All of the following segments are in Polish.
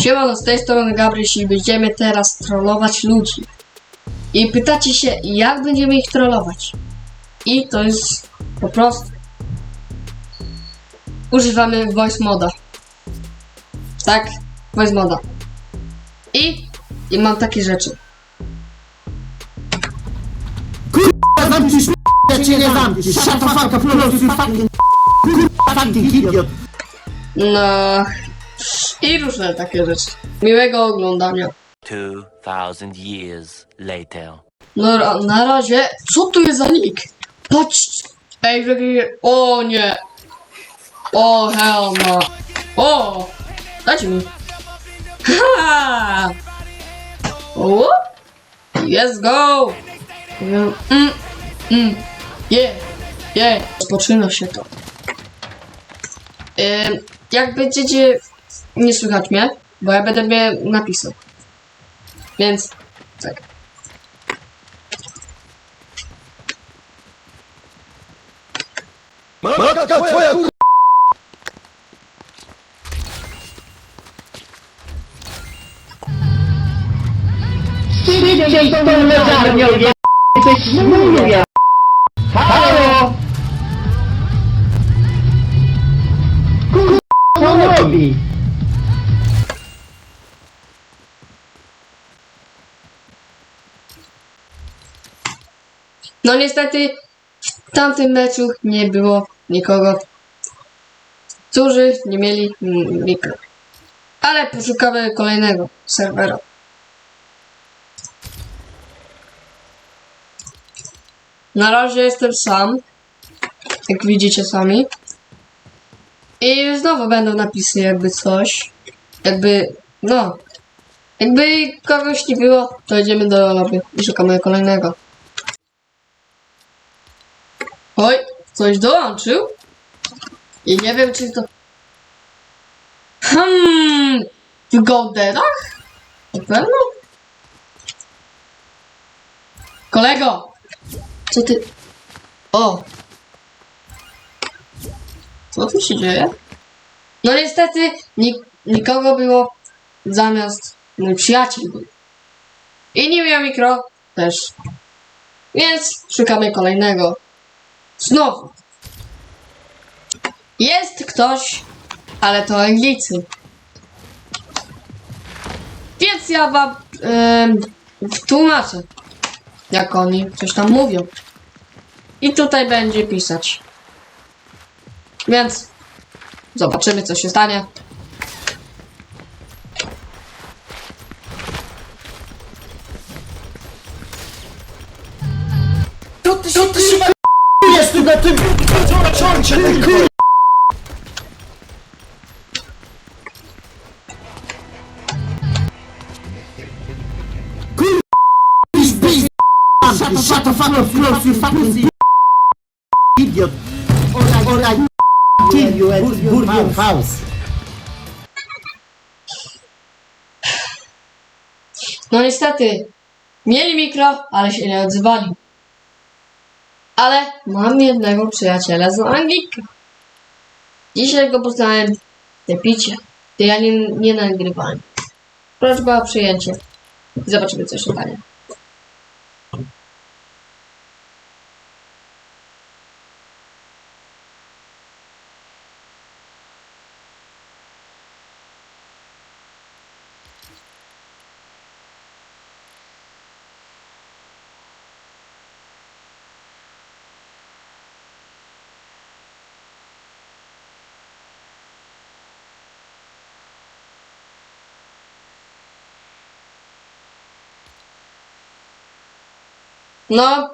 Siemano, z tej strony Gabryś i będziemy teraz trollować ludzi. I pytacie się, jak będziemy ich trollować? I to jest po prostu... Używamy voice moda. Tak, voice moda. I, i mam takie rzeczy. Zamknij sz... Ja cię nie zamknij! Shut the fuck up, close your fucking... Kurwa, fucking idiot! No... I różne takie rzeczy. Miłego oglądania. 2000 years later. No ra- na razie, co tu jest za nick? Patrz! Ej, jakie... O nie! O hell no! O! Dajcie mi! Ha! O! Let's go! Mm, mm, yeah, yeah. Rozpoczyna się to. Ym, jak będziecie nie słychać mnie, bo ja będę mnie napisał. Więc tak. Matka twoja kur... Szybciej tą mleczarnią, je... Coś mówię. Halo? Kurwa, co robi? No niestety w tamtym meczu nie było nikogo, którzy nie mieli mikro. Ale poszukamy kolejnego serwera. Na razie jestem sam, jak widzicie sami. I znowu będą napisy jakby coś. Jakby, no. Jakby kogoś nie było, to idziemy do lobby i szukamy kolejnego. Oj, ktoś dołączył? I nie wiem, czy to... Hmm... W Goldenach? Na pewno? Kolego! Co ty... O! Co tu się dzieje? No niestety, nik nikogo było zamiast mój przyjaciel był. I nie miał mikro też. Więc szukamy kolejnego. Znowu. Jest ktoś, ale to Anglicy. Więc ja wam em, tłumaczę, jak oni coś tam mówią. I tutaj będzie pisać. Więc zobaczymy, co się stanie. Co ty się... Co ty się ma... Jest tu na tym... Ciącie, ty kur... Kur... Shut the fuck up, close your fucking... Idiot! Or I... Kill you and burn your house! No niestety, mieli mikro, ale się nie odzywali. Ale mam jednego przyjaciela z Anglika. Dzisiaj go poznałem te picie. To ja nie, nie nagrywałem. Prośba o przyjęcie. Zobaczymy, co się stanie. No.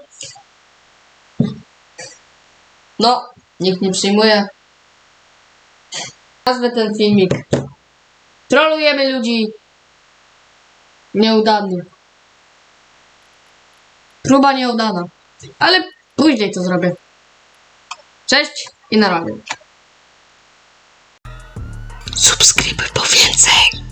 No, nikt nie przyjmuje. Nazwę ten filmik. Trolujemy ludzi. Nieudany. Próba nieudana. Ale później to zrobię. Cześć i na razie. Subskrybuj po więcej.